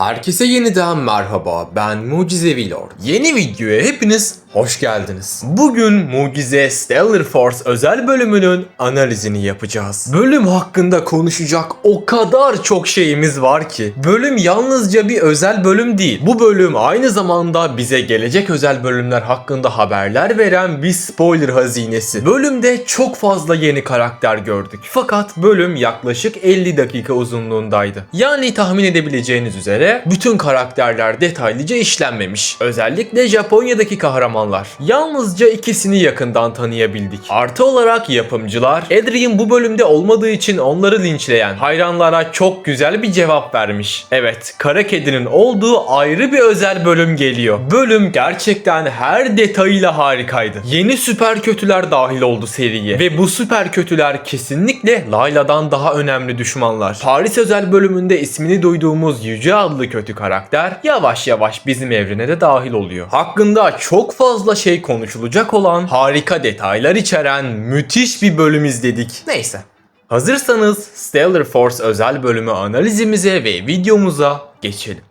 Herkese yeniden merhaba. Ben Mucizevi Lord. Yeni videoya hepiniz hoş geldiniz. Bugün Mucize Stellar Force özel bölümünün analizini yapacağız. Bölüm hakkında konuşacak o kadar çok şeyimiz var ki. Bölüm yalnızca bir özel bölüm değil. Bu bölüm aynı zamanda bize gelecek özel bölümler hakkında haberler veren bir spoiler hazinesi. Bölümde çok fazla yeni karakter gördük. Fakat bölüm yaklaşık 50 dakika uzunluğundaydı. Yani tahmin edebileceğiniz üzere bütün karakterler detaylıca işlenmemiş. Özellikle Japonya'daki kahramanlar. Yalnızca ikisini yakından tanıyabildik. Artı olarak yapımcılar Adrian bu bölümde olmadığı için onları linçleyen hayranlara çok güzel bir cevap vermiş. Evet, kara kedinin olduğu ayrı bir özel bölüm geliyor. Bölüm gerçekten her detayıyla harikaydı. Yeni süper kötüler dahil oldu seriye ve bu süper kötüler kesinlikle Layla'dan daha önemli düşmanlar. Paris özel bölümünde ismini duyduğumuz Yüce adlı kötü karakter yavaş yavaş bizim evrene de dahil oluyor. Hakkında çok fazla şey konuşulacak olan harika detaylar içeren müthiş bir bölüm izledik. Neyse. Hazırsanız Stellar Force özel bölümü analizimize ve videomuza geçelim.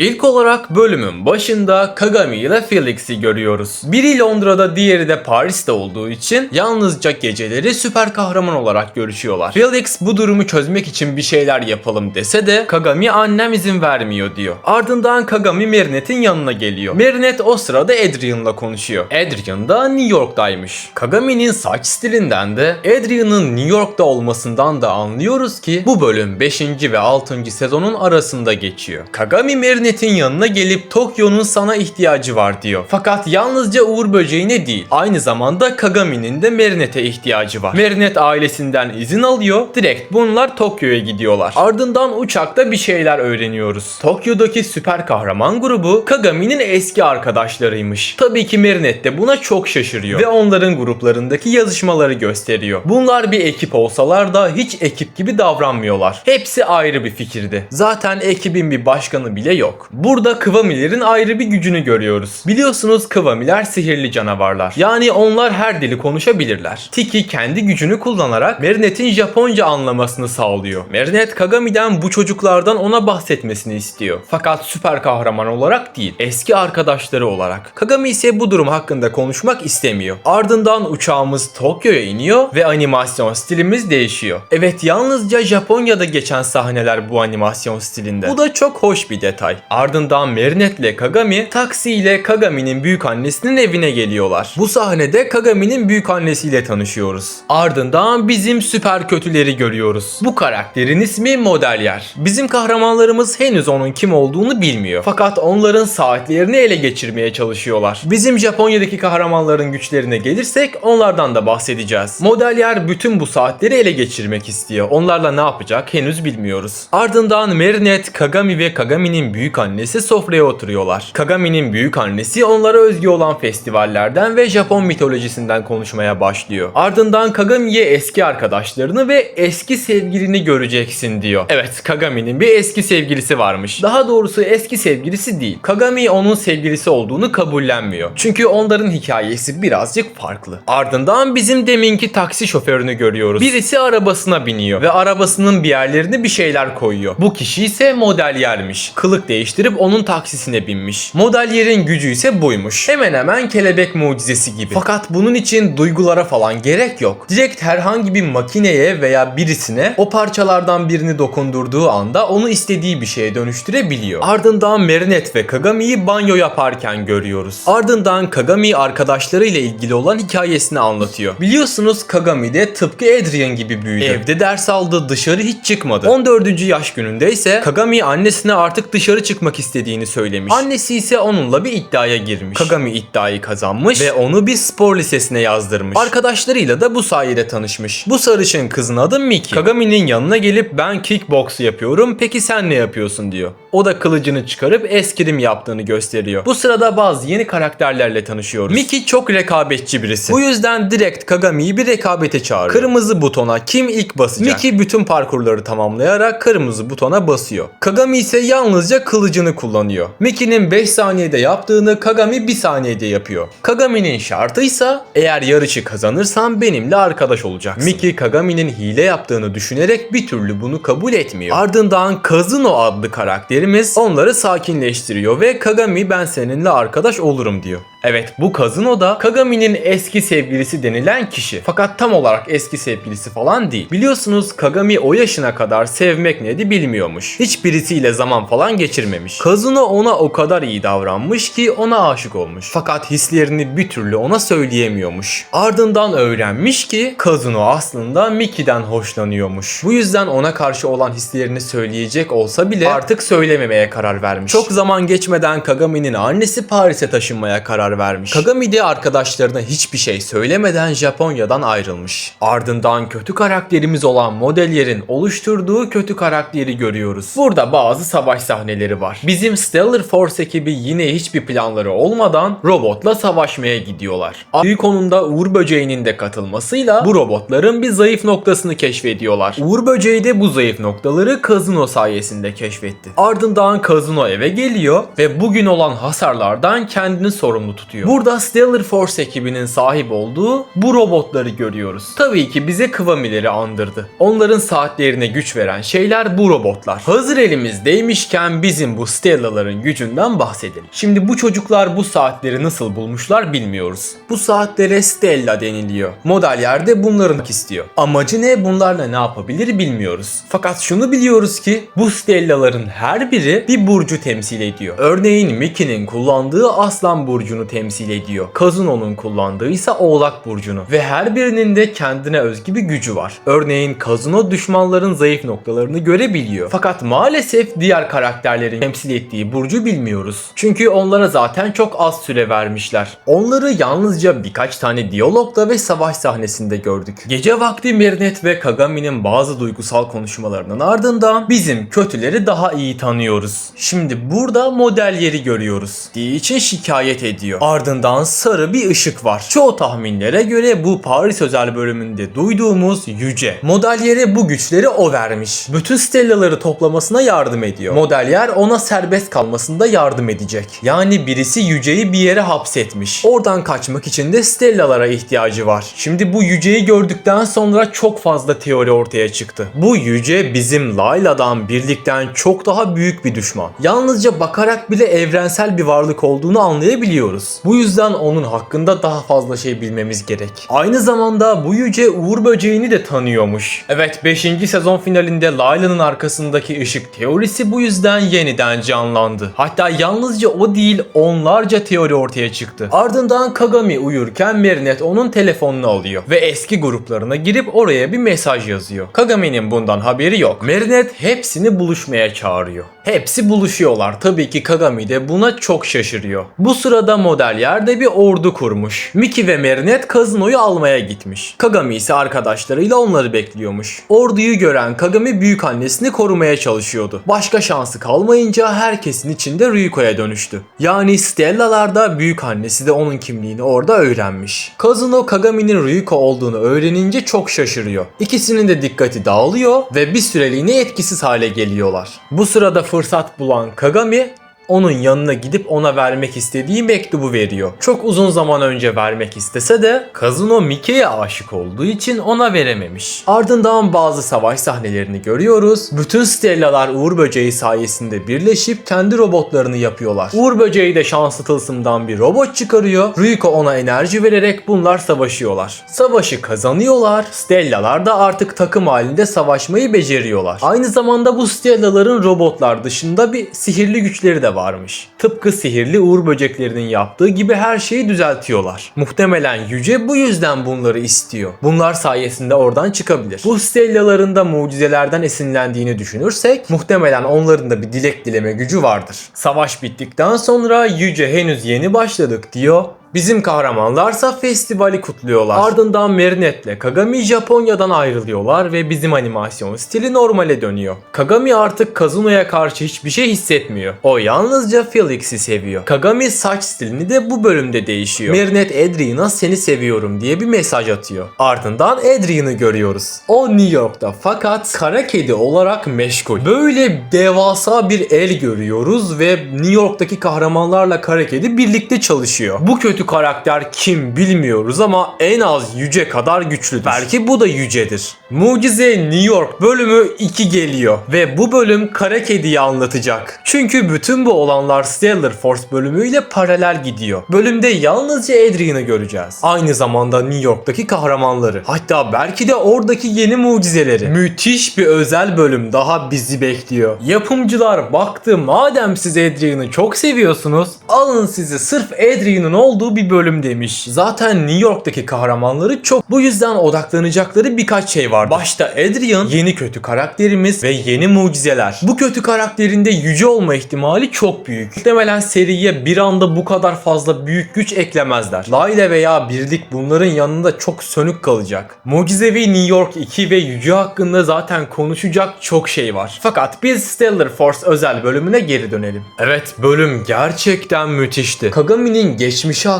İlk olarak bölümün başında Kagami ile Felix'i görüyoruz. Biri Londra'da diğeri de Paris'te olduğu için yalnızca geceleri süper kahraman olarak görüşüyorlar. Felix bu durumu çözmek için bir şeyler yapalım dese de Kagami annem izin vermiyor diyor. Ardından Kagami Marinette'in yanına geliyor. Marinette o sırada Adrian'la konuşuyor. Adrian da New York'taymış. Kagami'nin saç stilinden de Adrian'ın New York'ta olmasından da anlıyoruz ki bu bölüm 5. ve 6. sezonun arasında geçiyor. Kagami Marinette'in yanına gelip Tokyo'nun sana ihtiyacı var diyor. Fakat yalnızca Uğur Böceği'ne değil, aynı zamanda Kagami'nin de Marinette'e ihtiyacı var. Marinette ailesinden izin alıyor, direkt bunlar Tokyo'ya gidiyorlar. Ardından uçakta bir şeyler öğreniyoruz. Tokyo'daki süper kahraman grubu Kagami'nin eski arkadaşlarıymış. Tabii ki Marinette de buna çok şaşırıyor ve onların gruplarındaki yazışmaları gösteriyor. Bunlar bir ekip olsalar da hiç ekip gibi davranmıyorlar. Hepsi ayrı bir fikirde. Zaten ekibin bir başkanı bile yok. Burada Kıvamilerin ayrı bir gücünü görüyoruz. Biliyorsunuz Kıvamiler sihirli canavarlar. Yani onlar her dili konuşabilirler. Tiki kendi gücünü kullanarak Marinette'in Japonca anlamasını sağlıyor. Marinette Kagami'den bu çocuklardan ona bahsetmesini istiyor. Fakat süper kahraman olarak değil, eski arkadaşları olarak. Kagami ise bu durum hakkında konuşmak istemiyor. Ardından uçağımız Tokyo'ya iniyor ve animasyon stilimiz değişiyor. Evet yalnızca Japonya'da geçen sahneler bu animasyon stilinde. Bu da çok hoş bir detay. Ardından Marinette ile Kagami taksiyle Kagami'nin büyük annesinin evine geliyorlar. Bu sahnede Kagami'nin büyük annesiyle tanışıyoruz. Ardından bizim süper kötüleri görüyoruz. Bu karakterin ismi Modelyer. Bizim kahramanlarımız henüz onun kim olduğunu bilmiyor. Fakat onların saatlerini ele geçirmeye çalışıyorlar. Bizim Japonya'daki kahramanların güçlerine gelirsek onlardan da bahsedeceğiz. Modelyer bütün bu saatleri ele geçirmek istiyor. Onlarla ne yapacak henüz bilmiyoruz. Ardından Marinette, Kagami ve Kagami'nin büyük annesi sofraya oturuyorlar. Kagami'nin büyük annesi onlara özgü olan festivallerden ve Japon mitolojisinden konuşmaya başlıyor. Ardından Kagami'ye eski arkadaşlarını ve eski sevgilini göreceksin diyor. Evet Kagami'nin bir eski sevgilisi varmış. Daha doğrusu eski sevgilisi değil. Kagami onun sevgilisi olduğunu kabullenmiyor. Çünkü onların hikayesi birazcık farklı. Ardından bizim deminki taksi şoförünü görüyoruz. Birisi arabasına biniyor ve arabasının bir yerlerine bir şeyler koyuyor. Bu kişi ise modeliermiş. Kılık değiştirip onun taksisine binmiş. Modelyerin gücü ise buymuş. Hemen hemen kelebek mucizesi gibi. Fakat bunun için duygulara falan gerek yok. Direkt herhangi bir makineye veya birisine o parçalardan birini dokundurduğu anda onu istediği bir şeye dönüştürebiliyor. Ardından Marinette ve Kagami'yi banyo yaparken görüyoruz. Ardından Kagami arkadaşlarıyla ilgili olan hikayesini anlatıyor. Biliyorsunuz Kagami de tıpkı Adrian gibi büyüdü. Evde ders aldı, dışarı hiç çıkmadı. 14. yaş gününde ise Kagami annesine artık dışarı çıkmak istediğini söylemiş. Annesi ise onunla bir iddiaya girmiş. Kagami iddiayı kazanmış ve onu bir spor lisesine yazdırmış. Arkadaşlarıyla da bu sayede tanışmış. Bu sarışın kızın adı Miki. Kagami'nin yanına gelip ben kickbox yapıyorum peki sen ne yapıyorsun diyor. O da kılıcını çıkarıp eskrim yaptığını gösteriyor. Bu sırada bazı yeni karakterlerle tanışıyoruz. Miki çok rekabetçi birisi. Bu yüzden direkt Kagami'yi bir rekabete çağırıyor. Kırmızı butona kim ilk basacak? Miki bütün parkurları tamamlayarak kırmızı butona basıyor. Kagami ise yalnızca kılıç kılıcını kullanıyor. Mickey'nin 5 saniyede yaptığını Kagami 1 saniyede yapıyor. Kagami'nin şartıysa eğer yarışı kazanırsan benimle arkadaş olacaksın. Mickey Kagami'nin hile yaptığını düşünerek bir türlü bunu kabul etmiyor. Ardından Kazuno adlı karakterimiz onları sakinleştiriyor ve Kagami ben seninle arkadaş olurum diyor. Evet bu Kazuno da Kagami'nin eski sevgilisi denilen kişi. Fakat tam olarak eski sevgilisi falan değil. Biliyorsunuz Kagami o yaşına kadar sevmek neydi bilmiyormuş. Hiçbirisiyle zaman falan geçirmemiş. Kazuno ona o kadar iyi davranmış ki ona aşık olmuş. Fakat hislerini bir türlü ona söyleyemiyormuş. Ardından öğrenmiş ki Kazuno aslında Mickey'den hoşlanıyormuş. Bu yüzden ona karşı olan hislerini söyleyecek olsa bile artık söylememeye karar vermiş. Çok zaman geçmeden Kagami'nin annesi Paris'e taşınmaya karar vermiş. Kagami de arkadaşlarına hiçbir şey söylemeden Japonya'dan ayrılmış. Ardından kötü karakterimiz olan Modelier'in oluşturduğu kötü karakteri görüyoruz. Burada bazı savaş sahneleri var. Bizim Stellar Force ekibi yine hiçbir planları olmadan robotla savaşmaya gidiyorlar. Yukon'un da Uğur Böceği'nin de katılmasıyla bu robotların bir zayıf noktasını keşfediyorlar. Uğur Böceği de bu zayıf noktaları Kazuno sayesinde keşfetti. Ardından Kazuno eve geliyor ve bugün olan hasarlardan kendini sorumlu tutuyor. Burada Stellar Force ekibinin sahip olduğu bu robotları görüyoruz. Tabii ki bize Kıvamileri andırdı. Onların saatlerine güç veren şeyler bu robotlar. Hazır elimizdeymişken bizim bu Stella'ların gücünden bahsedelim. Şimdi bu çocuklar bu saatleri nasıl bulmuşlar bilmiyoruz. Bu saatlere Stella deniliyor. Model de bunların istiyor. Amacı ne bunlarla ne yapabilir bilmiyoruz. Fakat şunu biliyoruz ki bu Stella'ların her biri bir burcu temsil ediyor. Örneğin Mickey'nin kullandığı Aslan burcunu temsil ediyor. Kazuno'nun kullandığı ise Oğlak burcunu. Ve her birinin de kendine özgü bir gücü var. Örneğin Kazuno düşmanların zayıf noktalarını görebiliyor. Fakat maalesef diğer karakterlerin temsil ettiği burcu bilmiyoruz. Çünkü onlara zaten çok az süre vermişler. Onları yalnızca birkaç tane diyalogda ve savaş sahnesinde gördük. Gece vakti Marinette ve Kagami'nin bazı duygusal konuşmalarının ardından bizim kötüleri daha iyi tanıyoruz. Şimdi burada model yeri görüyoruz. Diye için şikayet ediyor. Ardından sarı bir ışık var. Çoğu tahminlere göre bu Paris özel bölümünde duyduğumuz Yüce. Modeliyere bu güçleri o vermiş. Bütün stellaları toplamasına yardım ediyor. Modelyer ona serbest kalmasında yardım edecek. Yani birisi Yüce'yi bir yere hapsetmiş. Oradan kaçmak için de stellalara ihtiyacı var. Şimdi bu Yüce'yi gördükten sonra çok fazla teori ortaya çıktı. Bu Yüce bizim Layla'dan birlikten çok daha büyük bir düşman. Yalnızca bakarak bile evrensel bir varlık olduğunu anlayabiliyoruz. Bu yüzden onun hakkında daha fazla şey bilmemiz gerek. Aynı zamanda bu Yüce Uğur Böceğini de tanıyormuş. Evet 5. sezon finalinde Layla'nın arkasındaki ışık teorisi bu yüzden yeniden canlandı. Hatta yalnızca o değil onlarca teori ortaya çıktı. Ardından Kagami uyurken Marinette onun telefonunu alıyor ve eski gruplarına girip oraya bir mesaj yazıyor. Kagami'nin bundan haberi yok. Marinette hepsini buluşmaya çağırıyor. Hepsi buluşuyorlar. Tabii ki Kagami de buna çok şaşırıyor. Bu sırada model yerde bir ordu kurmuş. Mickey ve Marinette kazinoyu almaya gitmiş. Kagami ise arkadaşlarıyla onları bekliyormuş. Orduyu gören Kagami büyük annesini korumaya çalışıyordu. Başka şansı kalmayınca herkesin içinde Ryuko'ya dönüştü. Yani Stella'larda büyük annesi de onun kimliğini orada öğrenmiş. Kazuno Kagami'nin Ryuko olduğunu öğrenince çok şaşırıyor. İkisinin de dikkati dağılıyor ve bir süreliğine etkisiz hale geliyorlar. Bu sırada fırsat bulan Kagami onun yanına gidip ona vermek istediği mektubu veriyor. Çok uzun zaman önce vermek istese de Kazuno Mike'ye aşık olduğu için ona verememiş. Ardından bazı savaş sahnelerini görüyoruz. Bütün Stella'lar Uğur Böceği sayesinde birleşip kendi robotlarını yapıyorlar. Uğur Böceği de şanslı tılsımdan bir robot çıkarıyor. Ryuko ona enerji vererek bunlar savaşıyorlar. Savaşı kazanıyorlar. Stella'lar da artık takım halinde savaşmayı beceriyorlar. Aynı zamanda bu Stella'ların robotlar dışında bir sihirli güçleri de varmış. Tıpkı sihirli uğur böceklerinin yaptığı gibi her şeyi düzeltiyorlar. Muhtemelen Yüce bu yüzden bunları istiyor. Bunlar sayesinde oradan çıkabilir. Bu Stella'ların da mucizelerden esinlendiğini düşünürsek muhtemelen onların da bir dilek dileme gücü vardır. Savaş bittikten sonra Yüce henüz yeni başladık diyor Bizim kahramanlarsa festivali kutluyorlar. Ardından Marinette'le Kagami Japonya'dan ayrılıyorlar ve bizim animasyon stili normale dönüyor. Kagami artık Kazuno'ya karşı hiçbir şey hissetmiyor. O yalnızca Felix'i seviyor. Kagami saç stilini de bu bölümde değişiyor. Marinette Adrian'a seni seviyorum diye bir mesaj atıyor. Ardından Adrian'ı görüyoruz. O New York'ta fakat kara kedi olarak meşgul. Böyle devasa bir el görüyoruz ve New York'taki kahramanlarla kara kedi birlikte çalışıyor. Bu kötü karakter kim bilmiyoruz ama en az yüce kadar güçlüdür. Belki bu da yücedir. Mucize New York bölümü 2 geliyor ve bu bölüm kara kediyi anlatacak. Çünkü bütün bu olanlar Stellar Force bölümüyle paralel gidiyor. Bölümde yalnızca Adrian'ı göreceğiz. Aynı zamanda New York'taki kahramanları. Hatta belki de oradaki yeni mucizeleri. Müthiş bir özel bölüm daha bizi bekliyor. Yapımcılar baktı madem siz Adrian'ı çok seviyorsunuz alın size sırf Adrian'ın olduğu bir bölüm demiş. Zaten New York'taki kahramanları çok. Bu yüzden odaklanacakları birkaç şey var. Başta Adrian yeni kötü karakterimiz ve yeni mucizeler. Bu kötü karakterin de yüce olma ihtimali çok büyük. Muhtemelen seriye bir anda bu kadar fazla büyük güç eklemezler. Layla veya Birlik bunların yanında çok sönük kalacak. Mucizevi New York 2 ve Yüce hakkında zaten konuşacak çok şey var. Fakat biz Stellar Force özel bölümüne geri dönelim. Evet bölüm gerçekten müthişti. Kagami'nin geçmişi hakkında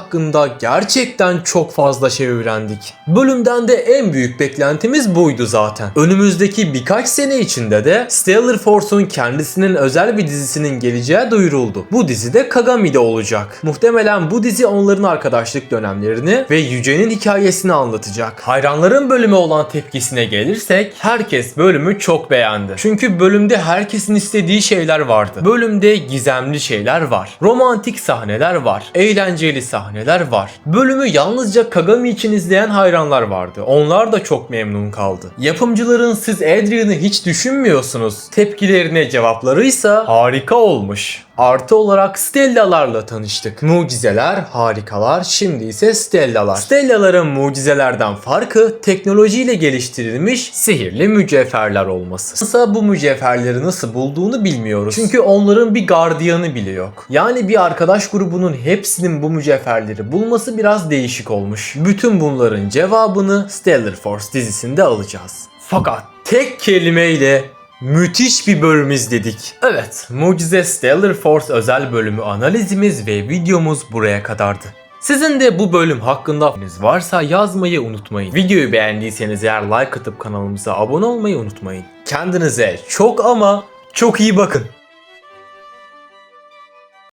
gerçekten çok fazla şey öğrendik. Bölümden de en büyük beklentimiz buydu zaten. Önümüzdeki birkaç sene içinde de Stellar Force'un kendisinin özel bir dizisinin geleceği duyuruldu. Bu dizi de Kagami'de olacak. Muhtemelen bu dizi onların arkadaşlık dönemlerini ve Yüce'nin hikayesini anlatacak. Hayranların bölümü olan tepkisine gelirsek herkes bölümü çok beğendi. Çünkü bölümde herkesin istediği şeyler vardı. Bölümde gizemli şeyler var. Romantik sahneler var. Eğlenceli sahneler var. Bölümü yalnızca Kagami için izleyen hayranlar vardı. Onlar da çok memnun kaldı. Yapımcıların siz Adrian'ı hiç düşünmüyorsunuz. Tepkilerine cevaplarıysa harika olmuş. Artı olarak Stella'larla tanıştık. Mucizeler, harikalar, şimdi ise Stella'lar. Stella'ların mucizelerden farkı teknolojiyle geliştirilmiş sihirli mücevherler olması. Ise bu mücevherleri nasıl bulduğunu bilmiyoruz. Çünkü onların bir gardiyanı bile yok. Yani bir arkadaş grubunun hepsinin bu mücevherleri bulması biraz değişik olmuş. Bütün bunların cevabını Stellar Force dizisinde alacağız. Fakat tek kelimeyle Müthiş bir bölüm izledik. Evet, Mucize Stellar Force özel bölümü analizimiz ve videomuz buraya kadardı. Sizin de bu bölüm hakkında fikriniz varsa yazmayı unutmayın. Videoyu beğendiyseniz eğer like atıp kanalımıza abone olmayı unutmayın. Kendinize çok ama çok iyi bakın.